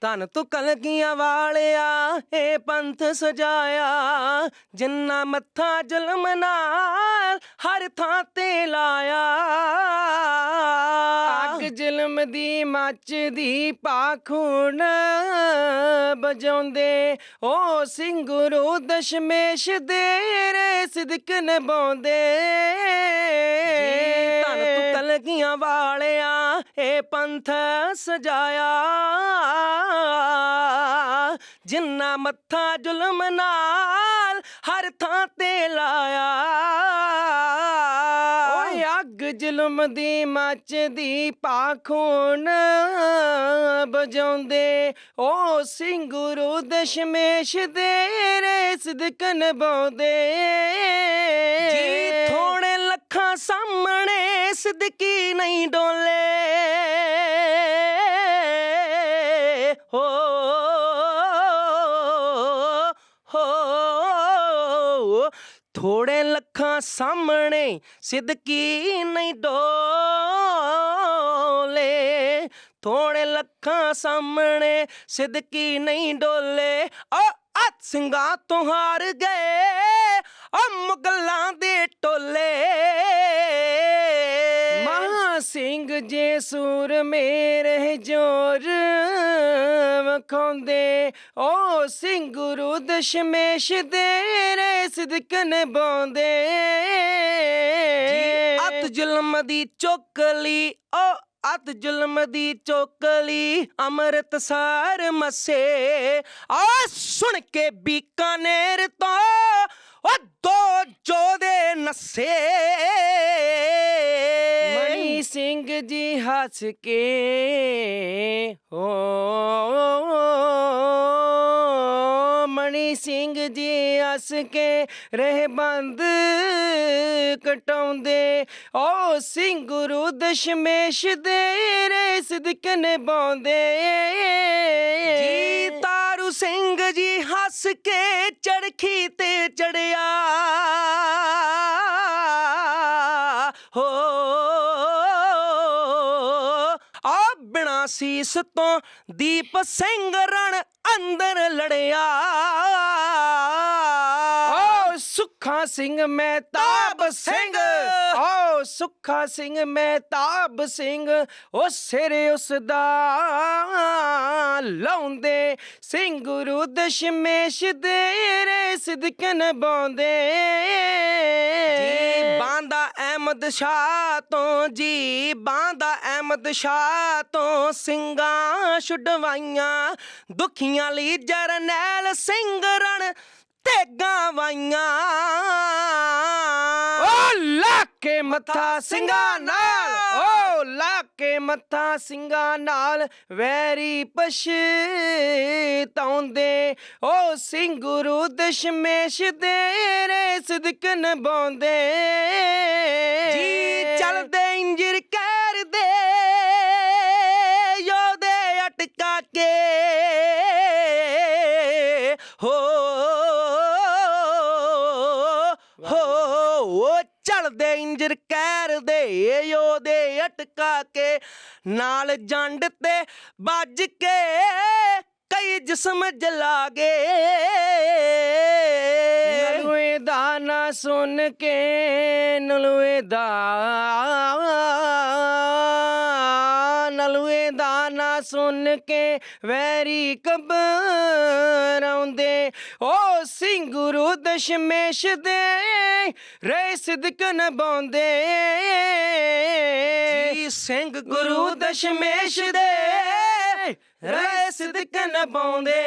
ਧਨ ਤੂੰ ਕਲਗੀਆਂ ਵਾਲਿਆ ਏ ਪੰਥ ਸਜਾਇਆ। ਜਿੰਨਾ ਮੱਥਾ ਜ਼ੁਲਮ ਨਾਲ ਹਰ ਥਾਂ ਤੇ ਲਾਇਆ। ਅੱਗ ਜ਼ੁਲਮ ਦੀ ਮੱਚਦੀ ਪਾਖੂਨ ਬਜਾਉਂਦੇ ਓ ਸਿੰਘ ਗੁਰੂ ਦਸ਼ਮੇਸ਼ ਦੇ ਰੇ ਸਿਦਕ ਨਿਭਾਉਂਦੇ। ਧਨ ਵਾਲਿਆਂ, ਇਹ ਪੰਥ ਸਜਾਇਆ। ਜਿੰਨਾ ਮੱਥਾ ਜ਼ੁਲਮ ਨਾਲ ਹਰ ਥਾਂ ਤੇ ਲਾਇਆ। ਓਏ ਅੱਗ ਜ਼ੁਲਮ ਦੀ ਮੱਚਦੀ ਪਾਖੂਨ ਬਜਾਉਂਦੇ ਓ ਸਿੰਘ ਗੁਰੂ ਦਸ਼ਮੇਸ਼ ਦੇ ਰੇ ਸਿਦਕ ਨਿਭਾਉਂਦੇ ਜੀ ਥੋੜੇ ਅੱਖਾਂ ਸਾਹਮਣੇ ਸਿੱਦਕੀ ਨਹੀਂ ਡੋਲੇ। ਹੋ ਹੋ ਥੋੜੇ ਲੱਖਾਂ ਸਾਹਮਣੇ ਸਿੱਦਕੀ ਨਹੀਂ ਡੋਲੇ। ਥੋੜੇ ਲੱਖਾਂ ਸਾਹਮਣੇ ਸਿੱਦਕੀ ਨਹੀਂ ਡੋਲੇ। ਓ, ਅੱਤ ਸਿੰਘਾਂ ਤੋਂ ਹਾਰ ਗਏ। ਓ, ਮੁਗਲਾਂ ਦੇ ਮਹਾ ਜੇ ਸੂਰ ਮੇਰੇ ਜੋਰ ਵਖਾਉਂਦੇ, ਓ ਸਿੰਘ ਗੁਰੂ ਦਸ਼ਮੇਸ਼ ਦੇ ਰੇ ਸਿਦਕ ਨਿਭਾਉਂਦੇ। ਜੀ, ਅਤ ਜ਼ੁਲਮ ਦੀ ਚੋਕਲੀ ਓ ਅਤ ਜ਼ੁਲਮ ਦੀ ਚੋਕਲੀ ਅੰਮ੍ਰਿਤਸਰ ਮਸੇ। ਆ ਸੁਣ ਕੇ ਬੀਕਾਨੇਰ ਤੋਂ, ਓ ਦੋ ਜੋਦੇ ਨਸੇ। ਮਣੀ ਸਿੰਘ ਜੀ ਹੱਸ ਕੇ, ਹੋ ਮਣੀ ਸਿੰਘ ਜੀ ਹੱਸ ਕੇ ਰਹਿ ਬੰਦ ਕਟਾਉਂਦੇ। ਓ ਸਿੰਘ ਗੁਰੂ ਦਸ਼ਮੇਸ਼ ਦੇ ਰੇ ਸਿਦਕ ਨਿਭਾਉਂਦੇ ਜੀ ਤਾਰੂ ਸਿੰਘ ਜੀ ਹੱਸ ਕੇ ਚੜਖੀ ਤੇ ਚੜਿਆ। ਸੀਸ ਤੋਂ ਦੀਪ ਸਿੰਘ ਰਣ ਅੰਦਰ ਲੜਿਆ। ਓ ਸੁੱਖਾ ਸਿੰਘ ਮਹਿਤਾਬ ਸਿੰਘ। ਓ ਸੁੱਖਾ ਸਿੰਘ ਮਹਿਤਾਬ ਸਿੰਘ ਉਹ ਸਿਰ ਉਸ ਦਾ ਲਾਉਂਦੇ। ਸਿੰਘ ਗੁਰੂ ਦਸ਼ਮੇਸ਼ ਦੇ ਰੇ ਸਿਦਕ ਨਿਭਾਉਂਦੇ ਜੀ ਬਾਂਦਾ ਅਹਿਮਦ ਸ਼ਾਹ ਤੋਂ ਜੀ ਬਾਂਦਾ ਅਹਿਮਦ ਸ਼ਾਹ ਤੋਂ ਸਿੰਘਾਂ ਛੁਡਵਾਈਆਂ, ਦੁਖੀਆਂ ਲਈ ਜਰਨੈਲ ਸਿੰਘ ਰਣ ਤੇਗਾਂ ਵਾਈਆਂ। ਓ ਲਾ ਕੇ ਮੱਥਾ ਸਿੰਘਾਂ ਨਾਲ। ਓ ਲਾ ਕੇ ਮੱਥਾ ਸਿੰਘਾਂ ਨਾਲ। ਵੈਰੀ ਪਛਤਾਉਂਦੇ। ਓ ਸਿੰਘ ਗੁਰੂ ਦਸ਼ਮੇਸ਼ ਦੇ ਰੇ ਸਿਦਕ ਨਿਭਾਉਂਦੇ ਜੀ ਚੱਲਦੇ ਇੰਜਰ ਕਰਦੇ। ਯੋਦੇ ਅਟਕਾ ਕੇ ਹੋ ਉਹ ਚੜਦੇ ਇੰਜਰ ਕਰਦੇ ਯੋਦੇ ਅਟਕਾ ਕੇ ਨਾਲ ਜੰਡ ਤੇ ਵੱਜ ਕੇ ਕਈ ਜਿਸਮ ਜਲਾ ਗਏ ਨਲੂਏ ਦਾ ਨਾ ਸੁਣ ਕੇ, ਨਲੂਏ ਦਾ ਨਲੂਏ ਦਾ ਨਾ ਸੁਣ ਕੇ ਵੈਰੀ ਕਬਰ ਆਉਂਦੇ ਓ ਸਿੰਘ ਗੁਰੂ ਦਸ਼ਮੇਸ਼ ਦੇ ਰੇ ਸਿਦਕ ਨਿਭਾਉਂਦੇ ਜੀ ਸਿੰਘ ਗੁਰੂ ਦਸ਼ਮੇਸ਼ ਦੇ ਰੇ ਸਿਦਕ ਨਿਭਾਉਂਦੇ